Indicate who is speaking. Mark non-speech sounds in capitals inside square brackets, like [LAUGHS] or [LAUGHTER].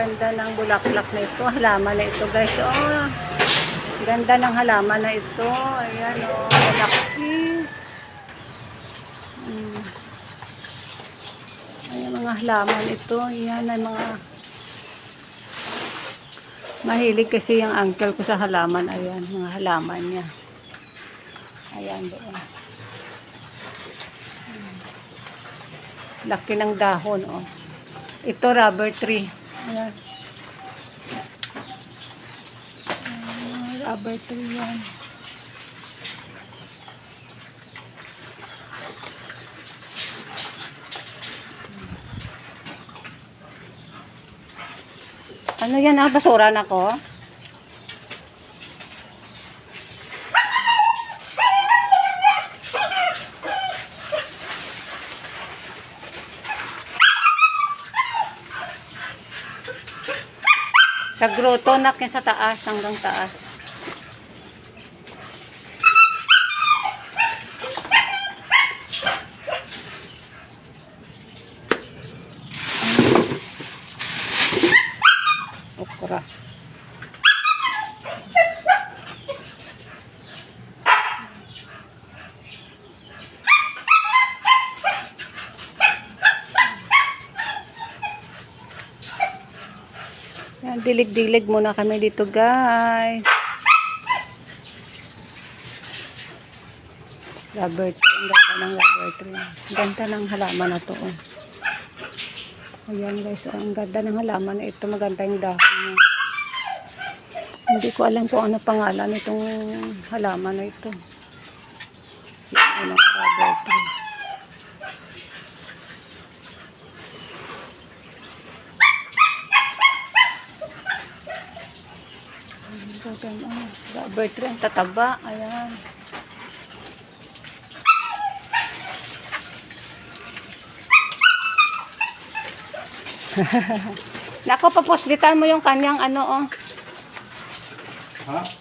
Speaker 1: Ganda ng bulaklak na ito. Halaman na ito guys. Oh, ganda ng halaman na ito. Ayan oh, malaki. Mm. Ayan mga halaman ito. Ayan ay mga mahilig kasi yung uncle ko sa halaman. Ayan, mga halaman niya. Ayan doon. Laki ng dahon, oh. Ito, rubber tree. Rubber tree yan. Ano yan, ah? Basura na ko? Sa grotto, yan sa taas, hanggang taas. Okra. Dilig-dilig muna kami dito, guys. Rubber. Ang ganda ng rubber. Ang ganda ng halaman na to. Oh. Ayan, guys. oh, Ang ganda ng halaman na ito. Maganda yung dahon niya. Hindi ko alam kung ano pangalan itong halaman na ito. Yan, ang rubber tree. Gaganda. Ah, rubber tree. Ang tataba. Ayan. [LAUGHS] Nako, papuslitan mo yung kanyang ano, oh.
Speaker 2: Ha?